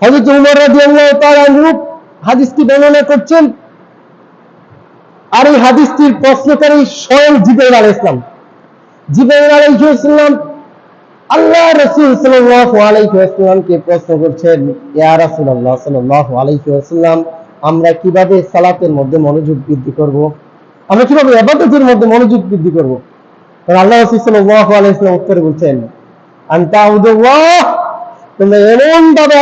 হযরত উমর আনহু হাদিসটি বর্ণনা করছেন আর এই হাদিসটির প্রশ্নকারী স্বয়ং আল্লাহ আলাইহি ওয়াসাল্লামকে প্রশ্ন করছেন, ইয়া রাসূলুল্লাহ সাল্লাল্লাহু আলাইহি ওয়াসাল্লাম, আমরা কীভাবে সালাতের মধ্যে মনোযোগ বৃদ্ধি করব? আমরা কীভাবে ইবাদতের মধ্যে মনোযোগ বৃদ্ধি করব? আল্লাহ রাসূল সাল্লাল্লাহু আলাইহি ওয়াসাল্লাম উত্তরে বলছেন আনতা আউদুল্লাহ তোমরা এমন ভাবে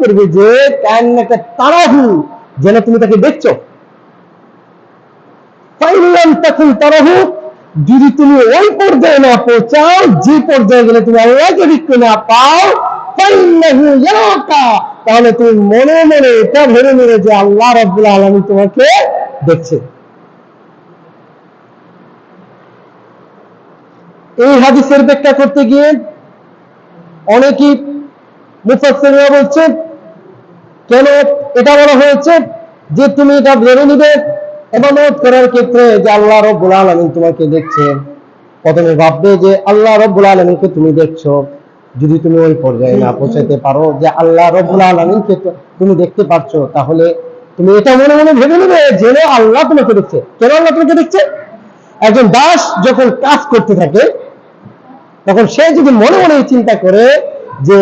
করবে যে কান্নাকা তারাহু যেন তুমি তাকে দেখছ। ফাইলাম তখন তারাহু, যদি তুমি ওই পর্যায়ে না পৌঁছাও, যে পর্যায়ে গেলে তুমি আল্লাহকে দেখতে না পাও তাহলে তুমি মনে মনে এটা ভেবে নেবে যে আল্লাহ রাব্বুল আলামিন তোমাকে দেখছে। এই হাদিসের ব্যাখ্যা করতে গিয়ে অনেকেই মুফাসসিররা বলছে কেন এটা বলা হয়েছে যে তুমি এটা ভেবে নিবে, এবাদত করার ক্ষেত্রে যে আল্লাহ রব্বুল আলামিন তোমাকে দেখছে। প্রথমে ভাববে যে আল্লাহ রব্বুল আলামিনকে তুমি দেখছ। যদি তুমি ওই পর্যায়ে না পৌঁছাতে পারো যে আল্লাহ রব্বুল আলামিনকে তুমি দেখতে পাচ্ছো তাহলে তুমি এটা মনে মনে ভেবে নেবে যেন আল্লাহ তোমাকে দেখছে। কেন আল্লাহ তোমাকে দেখছে? একজন দাস যখন কাজ করতে থাকে, তখন সে যদি মনে মনে চিন্তা করে যে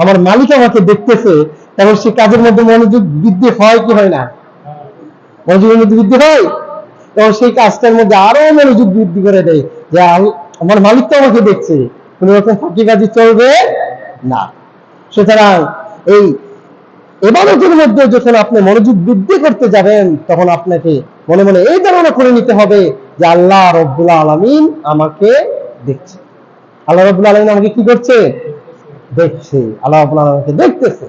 আমার মালিক আমাকে দেখতেছে তখন সে কাজের মধ্যে মনোযোগ বৃদ্ধি হয় কি হয় না? মনোযোগের মধ্যে বৃদ্ধি হয়? তখন সেই কাজটার মধ্যে আরও মনোযোগ বৃদ্ধি করে দেয়, যে আমার মালিক তো আমাকে দেখছে, কোন রকম ফাঁকিবাজি চলবে না। সুতরাং এই এবাদতের মধ্যে যখন আপনি মনোযোগ বৃদ্ধি করতে যাবেন, তখন আপনাকে মনে মনে এই ধারণা করে নিতে হবে যে আল্লাহ রব্বুল আলামিন আমাকে দেখছে। আল্লাহ রব্বুল আলামিন আমাকে কি করছে? দেখছে আল্লাহ আমাকে দেখতেছে।